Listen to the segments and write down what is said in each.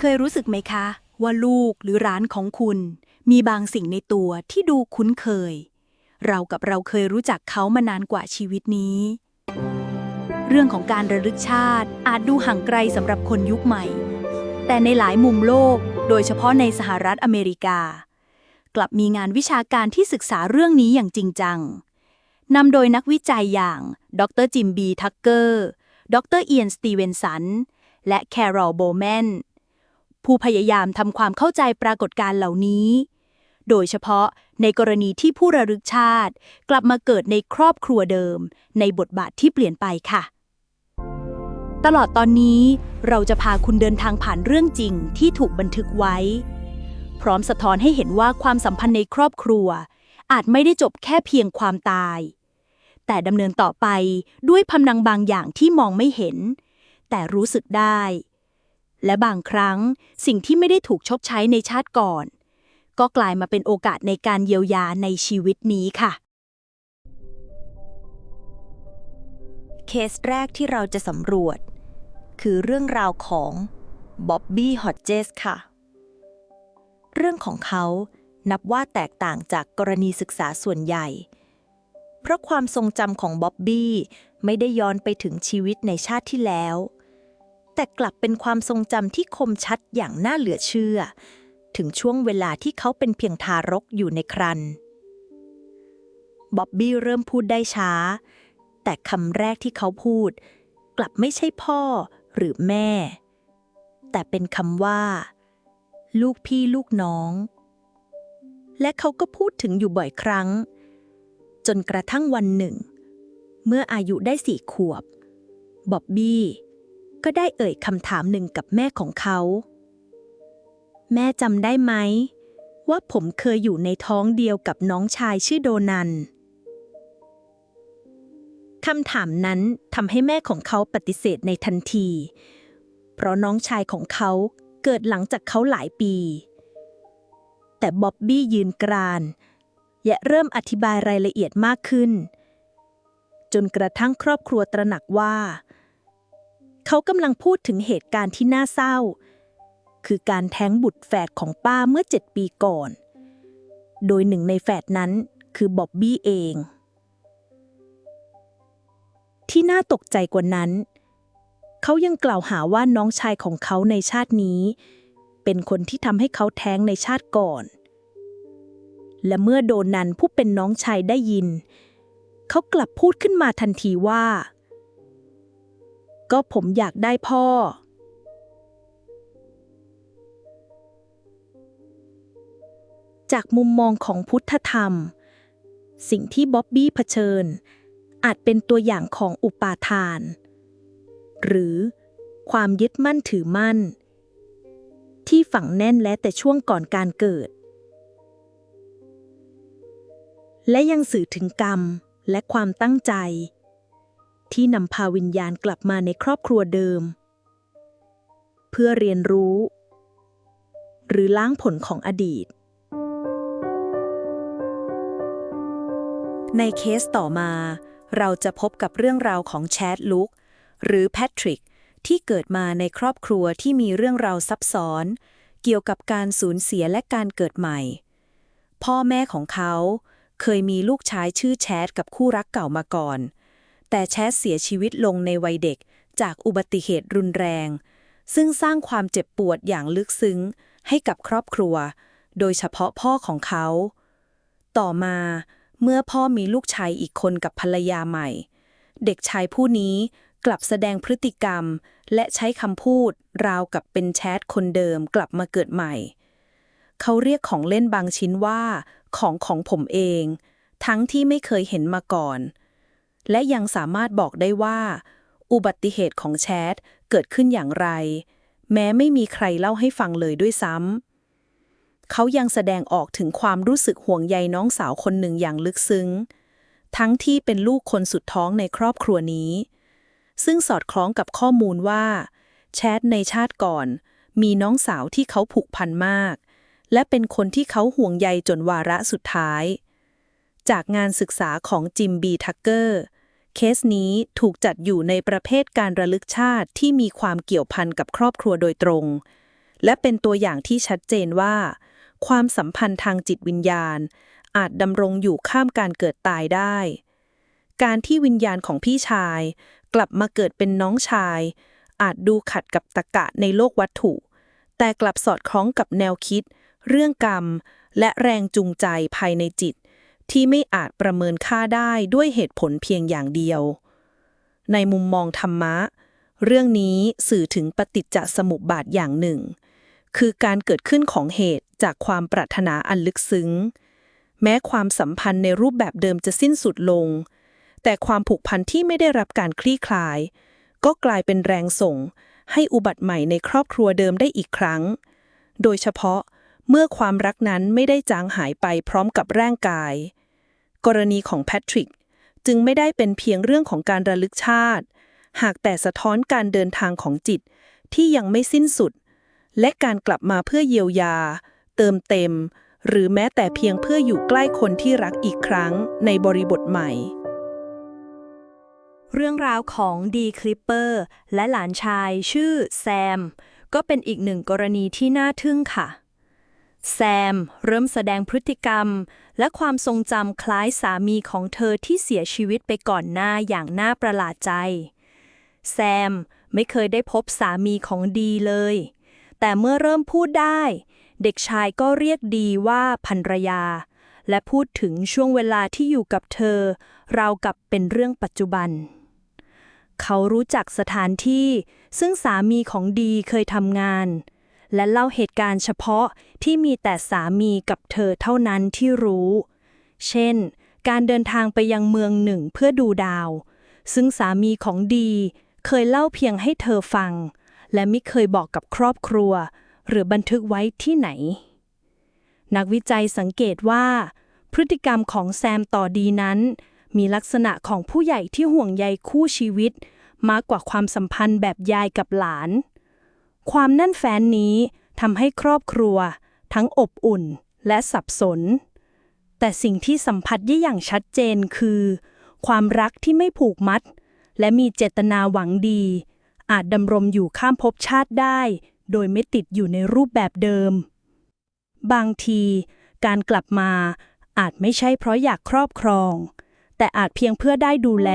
เคยรู้สึกไหมคะ ว่าลูกหรือร้านของคุณ มีบางสิ่งในตัวที่ดูคุ้นเคย เรากับเราเคยรู้จักเขามานานกว่าชีวิตนี้ เรื่องของการระลึกชาติอาจดูห่างไกลสำหรับคนยุคใหม่ แต่ในหลายมุมโลก โดยเฉพาะในสหรัฐอเมริกา กลับมีงานวิชาการที่ศึกษาเรื่องนี้อย่างจริงจังนำโดยนักวิจัยอย่าง ดรจิมบี ทักเกอร์ ดรเอียน สตีเวนสัน และแคโรลโบแมน ผู้พยายามทำความเข้าใจปรากฏการเหล่านี้ โดยเฉพาะในกรณีที่ผู้ระลึกชาติ กลับมาเกิดในครอบครัวเดิม ในบทบาทที่เปลี่ยนไปค่ะ ตลอดตอนนี้เราจะพาคุณเดินทางผ่านเรื่องจริงที่ถูกบันทึกไว้ พร้อมสะท้อนให้เห็นว่าความสัมพันธ์ในครอบครัว อาจไม่ได้จบแค่เพียงความตาย แต่ดำเนินต่อไปด้วยพลังบางอย่างที่มองไม่เห็น แต่รู้สึกได้ และบางครั้งสิ่งที่ไม่ได้ถูกชดใช้ในชาติก่อน ก็กลายมาเป็นโอกาสในการเยียวยาในชีวิตนี้ค่ะ เคสแรกที่เราจะสำรวจ คือเรื่องราวของบ๊อบบี้ฮอดเจสค่ะ เรื่องของเขานับว่าแตกต่างจากกรณีศึกษาส่วนใหญ่ เพราะความทรงจำของบ๊อบบี้ไม่ได้ย้อนไปถึงชีวิตในชาติที่แล้ว แต่กลับเป็นความทรงจำที่คมชัดอย่างน่าเหลือเชื่อ ถึงช่วงเวลาที่เขาเป็นเพียงทารกอยู่ในครันบ๊อบบี้เริ่มพูดได้ช้า แต่คำแรกที่เขาพูด กลับไม่ใช่พ่อหรือแม่ แต่เป็นคำว่า ลูกพี่ลูกน้อง และเขาก็พูดถึงอยู่บ่อยครั้ง จนกระทั่งวันหนึ่ง เมื่ออายุได้สี่ขวบบ๊อบบี้ ก็ได้เอ่ยคำถามหนึ่งกับแม่ของเขา แม่จำได้ไหม ว่าผมเคยอยู่ในท้องเดียวกับน้องชายชื่อโดนันคำถามนั้นทำให้แม่ของเขาปฏิเสธในทันที เพราะน้องชายของเขาเกิดหลังจากเขาหลายปี แต่บ๊อบบี้ยืนกราน และเริ่มอธิบายรายละเอียดมากขึ้น จนกระทั่งครอบครัวตระหนักว่า เขากำลังพูดถึงเหตุการณ์ที่น่าเศร้า คือการแท้งบุตรแฝดของป้าเมื่อเจ็ดปีก่อน โดยหนึ่งในแฝดนั้นคือบ๊อบบี้เอง ที่น่าตกใจกว่านั้น เขายังกล่าวหาว่าน้องชายของเขาในชาตินี้ เป็นคนที่ทำให้เขาแท้งในชาติก่อน และเมื่อโดนันผู้เป็นน้องชายได้ยิน เขากลับพูดขึ้นมาทันทีว่า ก็ผมอยากได้พ่อ จากมุมมองของพุทธธรรม สิ่งที่บ๊อบบี้เผชิญ อาจเป็นตัวอย่างของอุปาทาน หรือความยึดมั่นถือมั่น ที่ฝังแน่นและแต่ช่วงก่อนการเกิด และยังสื่อถึงกรรมและความตั้งใจ ที่นำพาวิญญาณกลับมาในครอบครัวเดิม เพื่อเรียนรู้ หรือล้างผลของอดีต ในเคสต่อมา เราจะพบกับเรื่องราวของแชดลุกหรือแพทริกที่เกิดมาในครอบครัวที่มีเรื่องราวซับซ้อน เกี่ยวกับการสูญเสียและการเกิดใหม่ พ่อแม่ของเขาเคยมีลูกชายชื่อแชดกับคู่รักเก่ามาก่อน แต่แชดเสียชีวิตลงในวัยเด็กจากอุบัติเหตุรุนแรง ซึ่งสร้างความเจ็บปวดอย่างลึกซึ้งให้กับครอบครัว โดยเฉพาะพ่อของเขา ต่อมาเมื่อพ่อมีลูกชายอีกคนกับภรรยาใหม่ เด็กชายผู้นี้กลับแสดงพฤติกรรม และใช้คำพูดราวกับเป็นแชทคนเดิมกลับมาเกิดใหม่ เขาเรียกของเล่นบางชิ้นว่า ของของผมเอง ทั้งที่ไม่เคยเห็นมาก่อน และยังสามารถบอกได้ว่า อุบัติเหตุของแชทเกิดขึ้นอย่างไร แม้ไม่มีใครเล่าให้ฟังเลยด้วยซ้ำเขายังแสดงออกถึงความรู้สึกห่วงใยน้องสาวคนหนึ่งอย่างลึกซึ้ง ทั้งที่เป็นลูกคนสุดท้องในครอบครัวนี้ ซึ่งสอดคล้องกับข้อมูลว่าแชทในชาติก่อน มีน้องสาวที่เขาผูกพันมาก และเป็นคนที่เขาห่วงใยจนวาระสุดท้าย จากงานศึกษาของจิมบีทักเกอร์ เคสนี้ถูกจัดอยู่ในประเภทการระลึกชาติที่มีความเกี่ยวพันกับครอบครัวโดยตรง และเป็นตัวอย่างที่ชัดเจนว่า ความสัมพันธ์ทางจิตวิญญาณ อาจดำรงอยู่ข้ามการเกิดตายได้ การที่วิญญาณของพี่ชาย กลับมาเกิดเป็นน้องชาย อาจดูขัดกับตรรกะในโลกวัตถุ แต่กลับสอดคล้องกับแนวคิด เรื่องกรรม และแรงจูงใจภายในจิต ที่ไม่อาจประเมินค่าได้ด้วยเหตุผลเพียงอย่างเดียว ในมุมมองธรรมะ เรื่องนี้สื่อถึงปฏิจจสมุปบาทอย่างหนึ่ง คือการเกิดขึ้นของเหตุจากความปรารถนาอันลึกซึ้ง แม้ความสัมพันธ์ในรูปแบบเดิมจะสิ้นสุดลง แต่ความผูกพันที่ไม่ได้รับการคลี่คลาย ก็กลายเป็นแรงส่ง ให้อุบัติใหม่ในครอบครัวเดิมได้อีกครั้ง โดยเฉพาะเมื่อความรักนั้นไม่ได้จางหายไปพร้อมกับร่างกาย กรณีของแพทริก จึงไม่ได้เป็นเพียงเรื่องของการระลึกชาติ หากแต่สะท้อนการเดินทางของจิตที่ยังไม่สิ้นสุด และการกลับมาเพื่อเยียวยา เติมเต็ม หรือแม้แต่เพียงเพื่ออยู่ใกล้คนที่รักอีกครั้งในบริบทใหม่ เรื่องราวของดีคลิปเปอร์และหลานชายชื่อแซม ก็เป็นอีกหนึ่งกรณีที่น่าทึ่งค่ะ แซมเริ่มแสดงพฤติกรรม และความทรงจำคล้ายสามีของเธอที่เสียชีวิตไปก่อนหน้าอย่างน่าประหลาดใจ แซมไม่เคยได้พบสามีของดีเลย แต่เมื่อเริ่มพูดได้ เด็กชายก็เรียกดีว่าภรรยา และพูดถึงช่วงเวลาที่อยู่กับเธอราวกับเป็นเรื่องปัจจุบัน เขารู้จักสถานที่ซึ่งสามีของดีเคยทำงาน และเล่าเหตุการณ์เฉพาะที่มีแต่สามีกับเธอเท่านั้นที่รู้ เช่น การเดินทางไปยังเมืองหนึ่งเพื่อดูดาว ซึ่งสามีของดีเคยเล่าเพียงให้เธอฟัง และไม่เคยบอกกับครอบครัว หรือบันทึกไว้ที่ไหน นักวิจัยสังเกตว่า พฤติกรรมของแซมต่อดีนั้น มีลักษณะของผู้ใหญ่ที่ห่วงใยคู่ชีวิต มากกว่าความสัมพันธ์แบบยายกับหลาน ความแน่นแฟ้นนี้ทำให้ครอบครัว ทั้งอบอุ่นและสับสน แต่สิ่งที่สัมผัสได้อย่างชัดเจนคือ ความรักที่ไม่ผูกมัด และมีเจตนาหวังดี อาจดำรงอยู่ข้ามภพชาติได้ โดยไม่ติดอยู่ในรูปแบบเดิม บางทีการกลับมาอาจไม่ใช่เพราะอยากครอบครอง แต่อาจเพียงเพื่อได้ดูแล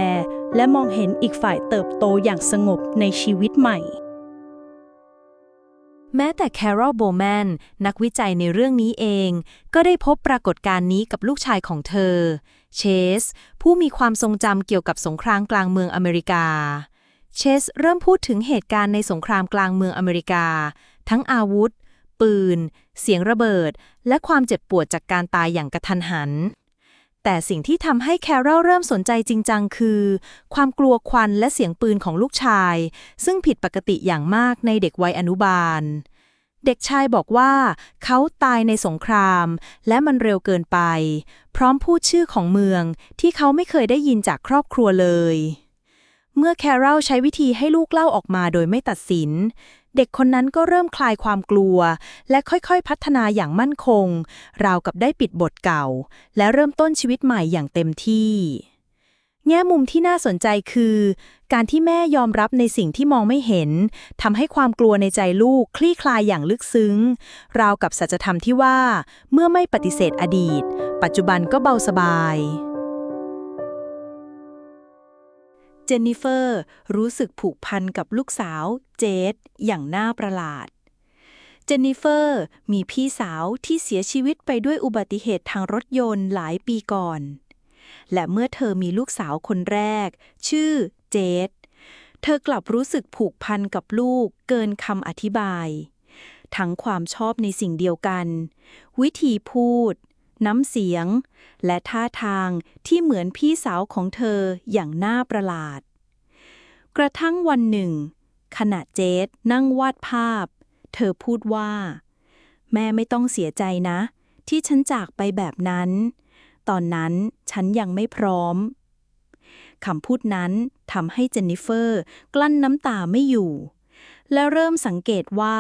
และมองเห็นอีกฝ่ายเติบโตอย่างสงบในชีวิตใหม่ แม้แต่แคโรลโบแมนนักวิจัยในเรื่องนี้เอง ก็ได้พบปรากฏการณ์นี้กับลูกชายของเธอ เชส ผู้มีความทรงจำเกี่ยวกับสงครามกลางเมืองอเมริกา เชสเริ่มพูดถึงเหตุการณ์ในสงครามกลางเมืองอเมริกา ทั้งอาวุธ ปืน เสียงระเบิด และความเจ็บปวดจากการตายอย่างกระทันหัน แต่สิ่งที่ทำให้แคโรลเริ่มสนใจจริงจังคือ ความกลัวควันและเสียงปืนของลูกชาย ซึ่งผิดปกติอย่างมากในเด็กวัยอนุบาล เด็กชายบอกว่า เขาตายในสงคราม และมันเร็วเกินไป พร้อมพูดชื่อของเมืองที่เขาไม่เคยได้ยินจากครอบครัวเลย เมื่อแคโรลใช้วิธีให้ลูกเล่าออกมาโดยไม่ตัดสิน เด็กคนนั้นก็เริ่มคลายความกลัว และค่อยๆพัฒนาอย่างมั่นคง ราวกับได้ปิดบทเก่า และเริ่มต้นชีวิตใหม่อย่างเต็มที่ แง่มุมที่น่าสนใจคือ การที่แม่ยอมรับในสิ่งที่มองไม่เห็นทำให้ความกลัวในใจลูกคลี่คลายอย่างลึกซึ้ง ราวกับสัจธรรมที่ว่า เมื่อไม่ปฏิเสธอดีต ปัจจุบันก็เบาสบาย เจนนิเฟอร์รู้สึกผูกพันกับลูกสาวเจดอย่างน่าประหลาด เจนนิเฟอร์มีพี่สาวที่เสียชีวิตไปด้วยอุบัติเหตุทางรถยนต์หลายปีก่อน และเมื่อเธอมีลูกสาวคนแรก ชื่อเจดเธอกลับรู้สึกผูกพันกับลูกเกินคำอธิบาย ทั้งความชอบในสิ่งเดียวกัน วิธีพูด น้ำเสียง และท่าทางที่เหมือนพี่สาวของเธออย่างน่าประหลาด กระทั่งวันหนึ่ง ขณะเจดนั่งวาดภาพ เธอพูดว่า แม่ไม่ต้องเสียใจนะ ที่ฉันจากไปแบบนั้น ตอนนั้นฉันยังไม่พร้อมคำพูดนั้นทำให้เจนนิเฟอร์ กลั้นน้ำตาไม่อยู่ และเริ่มสังเกตว่า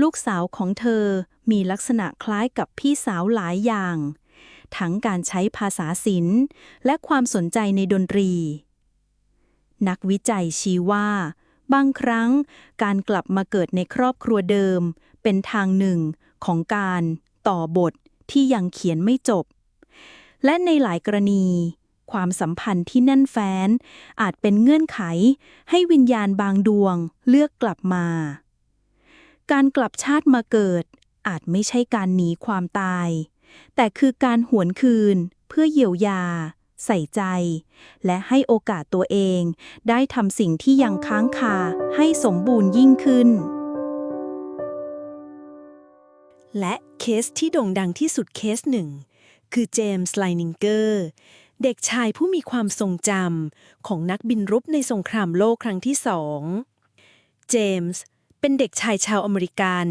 ลูกสาวของเธอมีลักษณะคล้ายกับพี่สาวหลายอย่าง ทั้งการใช้ภาษาศิลป์ และความสนใจในดนตรี นักวิจัยชี้ว่า บางครั้งการกลับมาเกิดในครอบครัวเดิม เป็นทางหนึ่งของการต่อบทที่ยังเขียนไม่จบ และในหลายกรณีความสัมพันธ์ที่แน่นแฟ้น อาจเป็นเงื่อนไข ให้วิญญาณบางดวงเลือกกลับมา การกลับชาติมาเกิด อาจไม่ใช่การหนีความตาย แต่คือการหวนคืนเพื่อเยียวยา ใส่ใจ และให้โอกาสตัวเอง ได้ทำสิ่งที่ยังค้างคาให้สมบูรณ์ยิ่งขึ้น และเคสที่โด่งดังที่สุดเคสหนึ่ง คือเจมส์ไลนิงเกอร์ เด็กชายผู้มีความทรงจำของนักบินรบในสงครามโลกครั้งที่สอง เจมส์ เป็นเด็กชายชาวอเมริกัน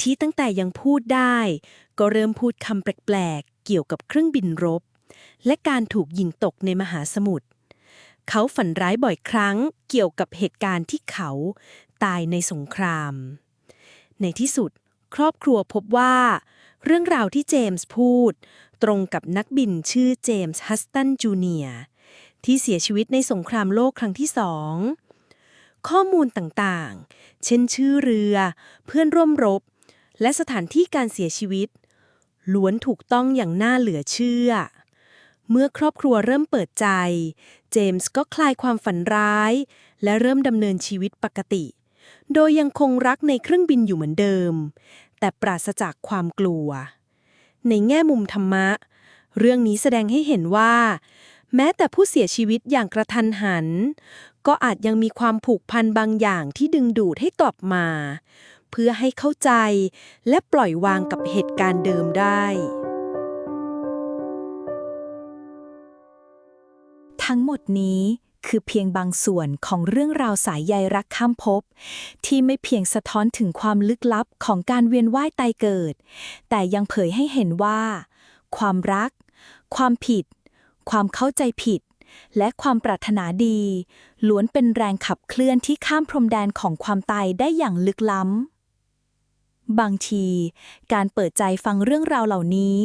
ที่ตั้งแต่ยังพูดได้ ก็เริ่มพูดคำแปลกๆ เกี่ยวกับเครื่องบินรบ และการถูกยิงตกในมหาสมุทรเขาฝันร้ายบ่อยครั้งเกี่ยวกับเหตุการณ์ที่เขาตายในสงคราม ในที่สุด ครอบครัวพบว่า เรื่องราวที่เจมส์พูด ตรงกับนักบินชื่อเจมส์ฮัสตันจูเนียที่เสียชีวิตในสงครามโลกครั้งที่สอง ข้อมูลต่างๆ เช่นชื่อเรือ เพื่อนร่วมรบ และสถานที่การเสียชีวิต ล้วนถูกต้องอย่างน่าเหลือเชื่อ เมื่อครอบครัวเริ่มเปิดใจ เจมส์ก็คลายความฝันร้าย และเริ่มดำเนินชีวิตปกติ โดยยังคงรักในเครื่องบินอยู่เหมือนเดิม แต่ปราศจากความกลัว ในแง่มุมธรรมะ เรื่องนี้แสดงให้เห็นว่า แม้แต่ผู้เสียชีวิตอย่างกระทันหัน ก็อาจยังมีความผูกพันบางอย่างที่ดึงดูดให้กลับมา เพื่อให้เข้าใจและปล่อยวางกับเหตุการณ์เดิมได้ ทั้งหมดนี้คือเพียงบางส่วนของเรื่องราวสายใยรักข้ามภพที่ไม่เพียงสะท้อนถึงความลึกลับของการเวียนว่ายตายเกิด แต่ยังเผยให้เห็นว่า ความรัก ความผิด ความเข้าใจผิด และความปรารถนาดี ล้วนเป็นแรงขับเคลื่อนที่ข้ามพรมแดนของความตายได้อย่างลึกล้ำ บางที การเปิดใจฟังเรื่องราวเหล่านี้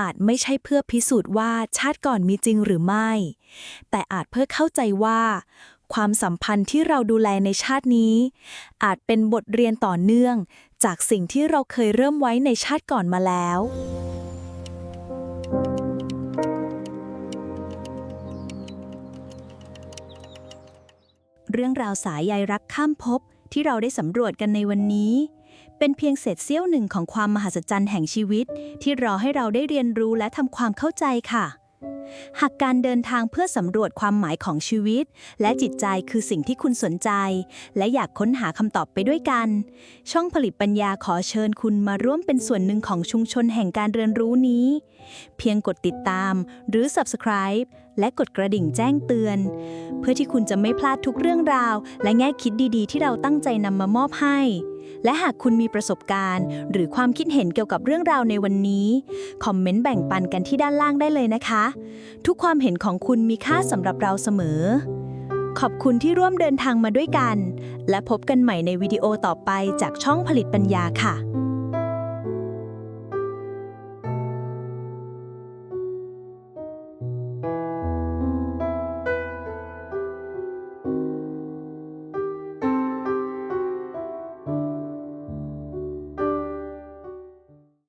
อาจไม่ใช่เพื่อพิสูจน์ว่าชาติก่อนมีจริงหรือไม่ แต่อาจเพื่อเข้าใจว่า ความสัมพันธ์ที่เราดูแลในชาตินี้ อาจเป็นบทเรียนต่อเนื่อง จากสิ่งที่เราเคยเริ่มไว้ในชาติก่อนมาแล้ว เรื่องราวสายใยรักข้ามภพที่เราได้สำรวจกันในวันนี้ เป็นเพียงเศษเสี้ยวหนึ่งของความมหัศจรรย์แห่งชีวิต ที่รอให้เราได้เรียนรู้และทำความเข้าใจค่ะ หากการเดินทางเพื่อสำรวจความหมายของชีวิต และจิตใจคือสิ่งที่คุณสนใจ และอยากค้นหาคำตอบไปด้วยกัน ช่องผลิตปัญญาขอเชิญคุณมาร่วมเป็นส่วนหนึ่งของชุมชนแห่งการเรียนรู้นี้ เพียงกดติดตามหรือ subscribe และกดกระดิ่งแจ้งเตือน เพื่อที่คุณจะไม่พลาดทุกเรื่องราว และแง่คิดดีๆ ที่เราตั้งใจนำมามอบให้ และหากคุณมีประสบการณ์ หรือความคิดเห็นเกี่ยวกับเรื่องราวในวันนี้คอมเมนต์แบ่งปันกันที่ด้านล่างได้เลยนะคะ ทุกความเห็นของคุณมีค่าสำหรับเราเสมอ ขอบคุณที่ร่วมเดินทางมาด้วยกัน และพบกันใหม่ในวิดีโอต่อไปจากช่องผลิตปัญญาค่ะ